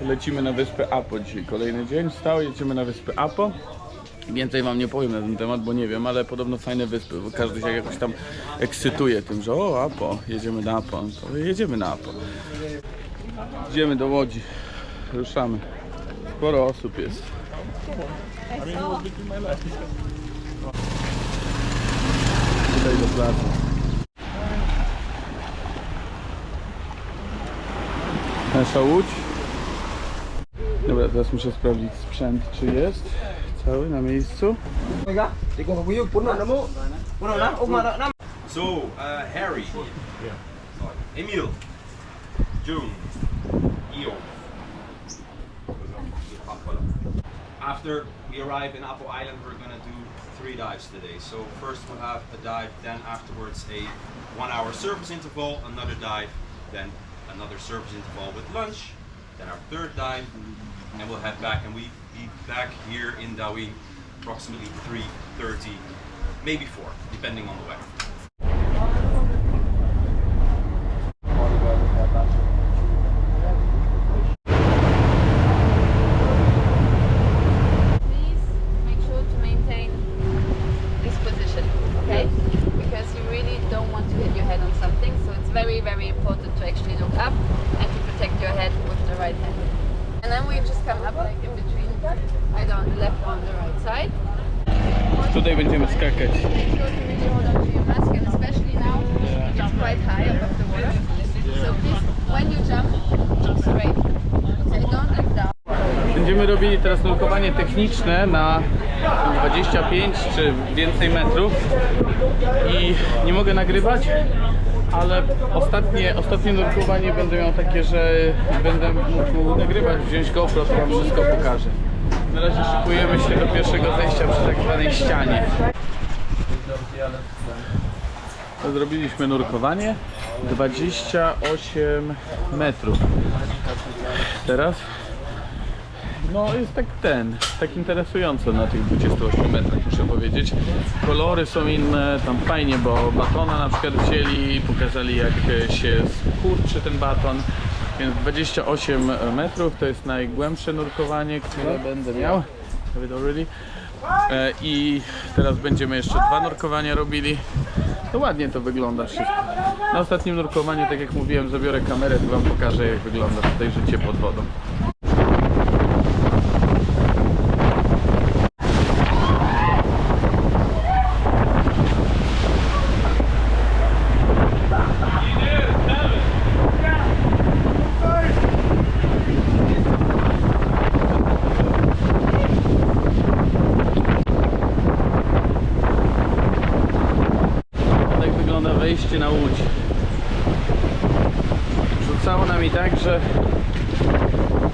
lecimy na wyspę Apo dzisiaj. Kolejny dzień, wstał, jedziemy na wyspę Apo. Więcej wam nie powiem na ten temat, bo nie wiem, ale podobno fajne wyspy, bo każdy się jakoś tam ekscytuje tym, że o Apo, jedziemy na Apo, to jedziemy na Apo. Idziemy do Łodzi, ruszamy. Sporo osób jest. Tutaj do. Nasza łódź. Dobra, teraz muszę sprawdzić sprzęt, czy jest cały na miejscu. So, uh, Harry. Emil. June. Io. After we arrive in Apple Island, we're gonna do three dives today. So first we'll have a dive, then afterwards a one-hour service interval, another dive, then another service interval with lunch, then our third dive, and we'll head back. And we'll be back here in Darwin approximately 3:30, maybe 4, depending on the weather. Please make sure to maintain this position, okay? Because you really don't want to hit your head on something, so it's very, very important to actually look up and to protect your head with the right hand. Come up like in between, either on the left or on the right side. Tutaj będziemy skakać. Będziemy robili teraz nurkowanie techniczne na 25 czy więcej metrów. I nie mogę nagrywać, ale ostatnie, ostatnie nurkowanie będę miał takie, że będę mógł nagrywać, wziąć GoPro, to wam wszystko pokażę. Na razie szykujemy się do pierwszego zejścia przy tak zwanej ścianie. Zrobiliśmy nurkowanie 28 metrów. Teraz no jest tak ten, tak interesująco na tych 28 metrach muszę powiedzieć. Kolory są inne, tam fajnie, bo batona na przykład wzięli i pokazali jak się skurczy ten baton. Więc 28 metrów to jest najgłębsze nurkowanie, które będę miał. Already. E, I teraz będziemy jeszcze dwa nurkowania robili. No ładnie to wygląda wszystko. Na ostatnim nurkowaniu, tak jak mówiłem, zabiorę kamerę, to wam pokażę jak wygląda tutaj życie pod wodą. Tak wygląda wejście na łódź. Rzucało nami tak, że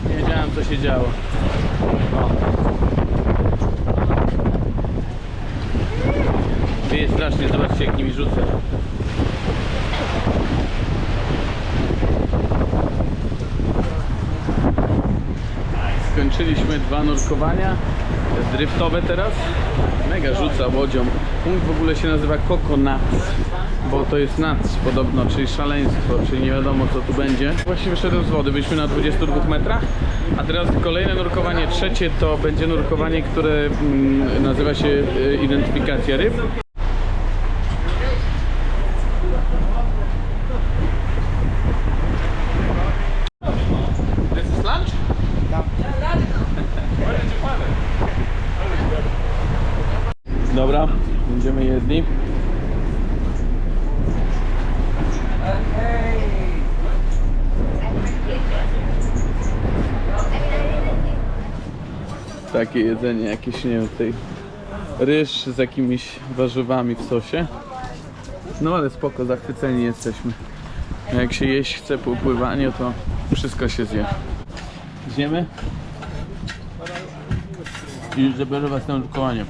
nie wiedziałem co się działo. O. Wieje strasznie, zobaczcie jak nimi rzucę. Skończyliśmy dwa nurkowania driftowe teraz. Mega rzuca łodzią. Punkt w ogóle się nazywa Coco Nuts, bo to jest nuts podobno, czyli szaleństwo, czyli nie wiadomo co tu będzie. Właśnie wyszedłem z wody, byliśmy na 22 metrach, a teraz kolejne nurkowanie, trzecie to będzie nurkowanie, które mm, nazywa się e, identyfikacja ryb. Takie jedzenie, jakieś nie wiem, tutaj ryż z jakimiś warzywami w sosie. No ale spoko, zachwyceni jesteśmy. Jak się jeść chce po pływaniu, to wszystko się zje. Zjemy? I zabiorę was na nurkowanie.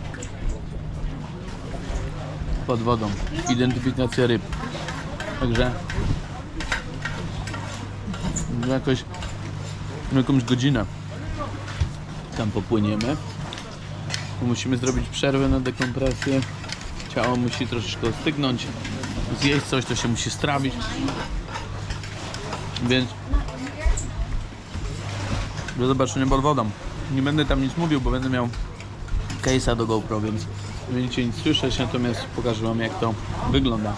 Pod wodą. Identyfikacja ryb. Także jakoś jakąś godzinę tam popłyniemy. Musimy zrobić przerwę na dekompresję. Ciało musi troszeczkę ostygnąć. Zjeść coś, to się musi strawić. Więc Do zobaczenia pod wodą. Nie będę tam nic mówił, bo będę miał case'a do GoPro, więc będziecie nic słyszeć, natomiast pokażę wam jak to wygląda.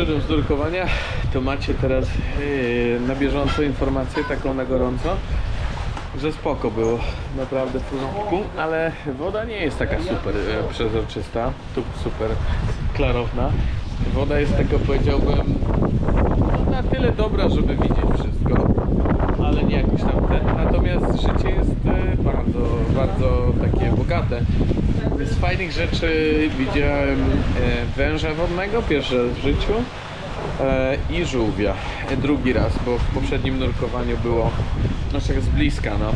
Właśnie wyszedłem z nurkowania, to macie teraz yy, na bieżąco informację, taką na gorąco, że spoko było, naprawdę w porządku, ale woda nie jest taka super e, przezroczysta, tu super klarowna. Woda jest taka powiedziałbym na tyle dobra, żeby widzieć wszystko, ale nie jakoś tam ten. Natomiast życie jest e, bardzo, bardzo takie bogate. Z fajnych rzeczy widziałem e, węża wodnego pierwszy raz w życiu e, i żółwia e, drugi raz, bo w poprzednim nurkowaniu było no tak z bliska, no.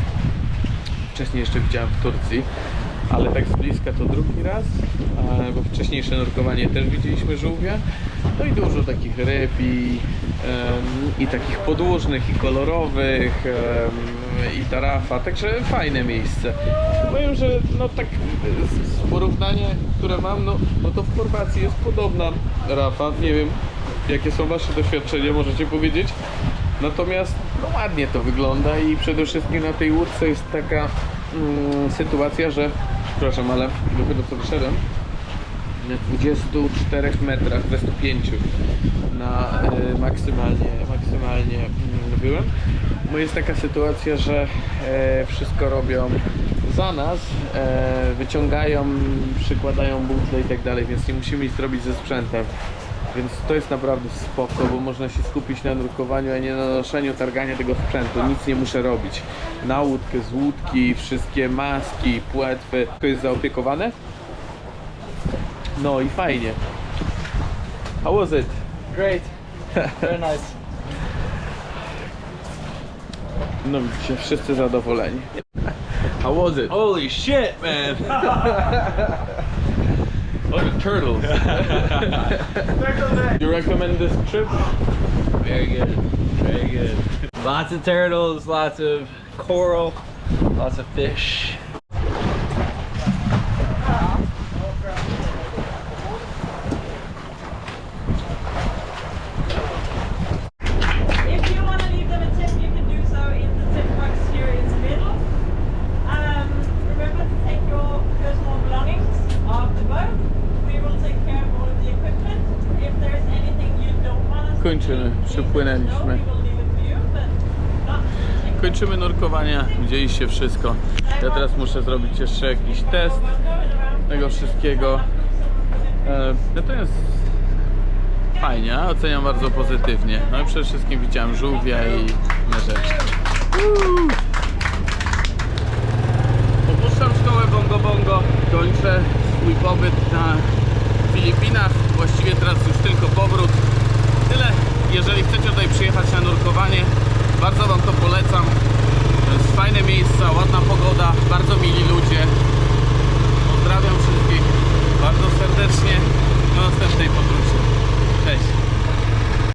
Wcześniej jeszcze widziałem w Turcji, ale tak z bliska to drugi raz, bo wcześniejsze nurkowanie też widzieliśmy żółwia. No i dużo takich ryb i, i takich podłużnych i kolorowych em, i tarafa, także fajne miejsce. Powiem, że no tak porównanie, które mam, no, no to w Chorwacji jest podobna rafa, nie wiem jakie są wasze doświadczenia, możecie powiedzieć. Natomiast no ładnie to wygląda i przede wszystkim na tej łódce jest taka mm, sytuacja, że przepraszam, ale dopiero co wyszedłem na 24 metrach, 25 na y, maksymalnie, maksymalnie mm, byłem. Bo jest taka sytuacja, że e, wszystko robią za nas, e, wyciągają, przykładają butle i tak dalej, więc nie musimy nic robić ze sprzętem. Więc to jest naprawdę spoko, bo można się skupić na nurkowaniu, a nie na noszeniu, targaniu tego sprzętu. Nic nie muszę robić. Na łódkę, z łódki, wszystkie maski, płetwy, to jest zaopiekowane. No i fajnie. How was it? Great. Very nice. No widzicie, wszyscy zadowoleni. How was it? Holy shit, man. Look at turtles. you recommend this trip? Very good. Very good. Lots of turtles, lots of coral, lots of fish. Take Kończymy nurkowania, widzieliście wszystko. Ja teraz muszę zrobić jeszcze jakiś test tego wszystkiego. E, Natomiast fajnie, a oceniam bardzo pozytywnie. No i przede wszystkim widziałem żółwia i inne rzeczy. Opuszczam szkołę Bongo Bongo, kończę swój pobyt na Filipinach. Właściwie teraz już tylko powrót. Tyle, jeżeli chcecie tutaj przyjechać na nurkowanie, bardzo Wam to polecam. To jest fajne miejsca, ładna pogoda, bardzo mili ludzie. Pozdrawiam wszystkich bardzo serdecznie do następnej podróży. Cześć!